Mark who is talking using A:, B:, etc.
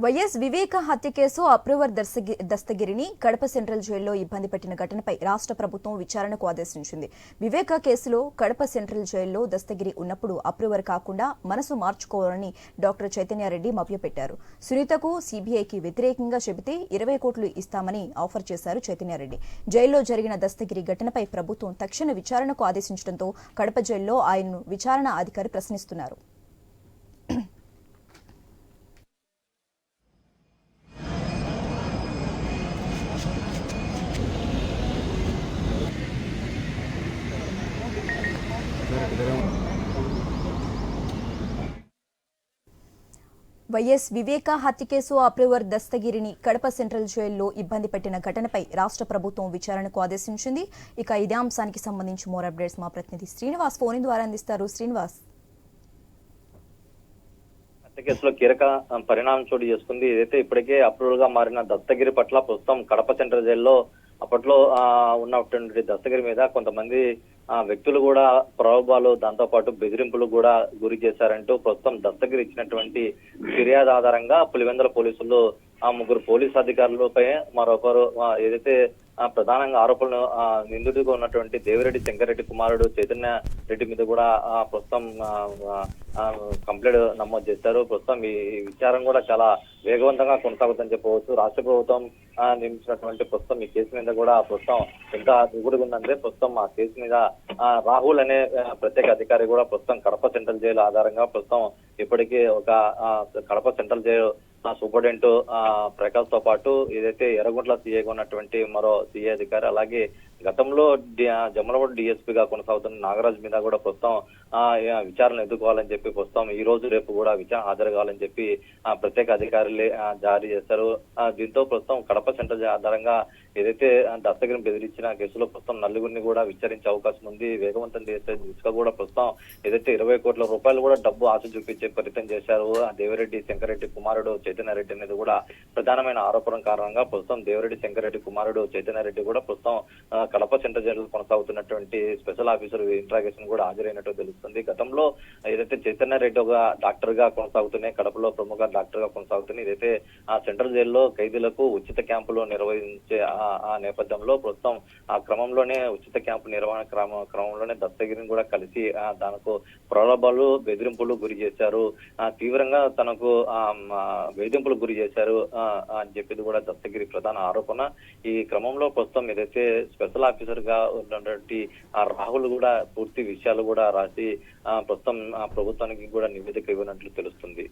A: YS Viveka హత్య కేసు approver దర్శగి- దస్తగిరిని కడప సెంట్రల్ జైల్లో ఇబ్బంది పెట్టిన ఘటనపై రాష్ట్ర ప్రభుత్వం విచారణకు ఆదేశించింది. వివేక కేసులో కడప సెంట్రల్ జైల్లో దస్తగిరి ఉన్నప్పుడు అప్రూవర్ కాకుండా మనసు మార్చుకోవాలని డాక్టర్ చైతన్యారెడ్డి మభ్యపెట్టారు. సునీతకు సీబీఐకి వ్యతిరేకంగా చెబితే ఇరవై కోట్లు ఇస్తామని ఆఫర్ చేశారు చైతన్యారెడ్డి. జైల్లో జరిగిన దస్తగిరి ఘటనపై ప్రభుత్వం తక్షణ విచారణకు ఆదేశించడంతో కడప జైల్లో ఆయన్ను విచారణ అధికారి ప్రశ్నిస్తున్నారు. వైఎస్ వివేక హత్య కేసు అప్రూవర్ దస్తగిరిని కడప సెంట్రల్ జైల్లో ఇబ్బంది పెట్టిన ఘటనపై రాష్ట్ర ప్రభుత్వం విచారణకు ఆదేశించింది. ఇక ఇదే అంశానికి సంబంధించి మోర్ అప్డేట్స్ మా ప్రతినిధి శ్రీనివాస్ ఫోన్ ద్వారా అందిస్తారు. శ్రీనివాస్.
B: కేసులో కీలక పరిణామం చోటు చేసుకుంది. ఏదైతే ఇప్పటికే అప్రూవల్గా మారిన దత్తగిరి పట్ల ప్రస్తుతం కడప సెంట్రల్ జైల్లో అప్పట్లో ఆ, ఉన్నటువంటి దత్తగిరి మీద కొంతమంది ఆ, వ్యక్తులు కూడా ప్రలోభాలు దాంతో పాటు బెదిరింపులు కూడా గురి చేశారంటూ ప్రస్తుతం దత్తగిరి ఇచ్చినటువంటి ఫిర్యాదు ఆధారంగా పులివెందుల పోలీసులు ఆ ముగ్గురు పోలీసు అధికారులపై మరొకరు ఏదైతే ప్రధానంగా ఆరోపణలు ఆ, నిందితుడిగా ఉన్నటువంటి దేవిరెడ్డి శంకరెడ్డి కుమారుడు చైతన్య రెడ్డి మీద కూడా ప్రస్తుతం ఆ, కంప్లైంట్ నమోదు చేశారు. ప్రస్తుతం ఈ విచారం కూడా చాలా వేగవంతంగా కొనసాగుతుందని చెప్పవచ్చు. రాష్ట్ర ప్రభుత్వం ఆ, నియమించినటువంటి ప్రస్తుతం ఈ కేసు మీద కూడా ప్రస్తుతం ఎంత దిగుడుగా ఉందంటే ప్రస్తుతం ఆ కేసు మీద ఆ, రాహుల్ అనే ప్రత్యేక అధికారి కూడా ప్రస్తుతం కడప సెంట్రల్ జైలు ఆధారంగా ప్రస్తుతం ఇప్పటికీ ఒక కడప సెంట్రల్ జైలు సూపరింటెండెంట్ ప్రకాష్తో పాటు ఏదైతే ఎర్రగుంట్ల సీఏగా ఉన్నటువంటి మరో సీఏ అధికారి అలాగే గతంలో జమలవాడ డిఎస్పీగా కొనసాగుతున్న నాగరాజ్ మీద కూడా ప్రస్తుతం విచారణ ఎదుర్కోవాలని చెప్పి ప్రస్తుతం ఈ రోజు రేపు కూడా విచారణ హాజరు కావాలని చెప్పి ప్రత్యేక అధికారులే జారీ చేశారు. దీంతో ప్రస్తుతం కడప సెంటర్ ఆధారంగా ఏదైతే ఆ, దత్తగిరిని బెదిరించిన కేసులో ప్రస్తుతం నలుగురిని కూడా విచారించే అవకాశం ఉంది. వేగవంతం చేసే దిశగా కూడా ప్రస్తుతం ఏదైతే ఇరవై కోట్ల రూపాయలు కూడా డబ్బు ఆశ చూపించే ప్రయత్నం చేశారు ఆ దేవిరెడ్డి శంకరెడ్డి కుమారుడు చైతన్యరెడ్డి అనేది కూడా ప్రధానమైన ఆరోపణ కారణంగా ప్రస్తుతం దేవిరెడ్డి శంకరెడ్డి కుమారుడు చైతన్యరెడ్డి కూడా ప్రస్తుతం కడప సెంటర్ జైలు కొనసాగుతున్నటువంటి స్పెషల్ ఆఫీసర్ ఇంట్రాగేషన్ కూడా హాజరైనట్టు తెలుస్తుంది. గతంలో ఏదైతే చైతన్యరెడ్డి ఒక డాక్టర్గా కొనసాగుతున్నాయి కడపలో ప్రముఖ డాక్టర్గా కొనసాగుతున్నాయి ఇదైతే ఆ సెంట్రల్ జైల్లో ఖైదీలకు ఉచిత క్యాంపులు నిర్వహించే ఆ- నేపథ్యంలో ప్రస్తుతం ఆ క్రమంలోనే ఉచిత క్యాంపు నిర్వహణ క్రమ క్రమంలోనే దత్తగిరిని కూడా కలిసి ఆ, దానికి ప్రలోభాలు బెదిరింపులు గురి చేశారు. ఆ, తీవ్రంగా తనకు ఆ, వేధింపులు గురి చేశారు అని చెప్పేది కూడా దత్తగిరి ప్రధాన ఆరోపణ. ఈ క్రమంలో ప్రస్తుతం ఏదైతే స్పెషల్ ఆఫీసర్గా ఉన్నటువంటి ఆ రాహుల్ కూడా పూర్తి విషయాలు కూడా రాసి ఆ, ప్రస్తుతం ఆ ప్రభుత్వానికి కూడా నివేదిక ఇవ్వనట్లు తెలుస్తుంది.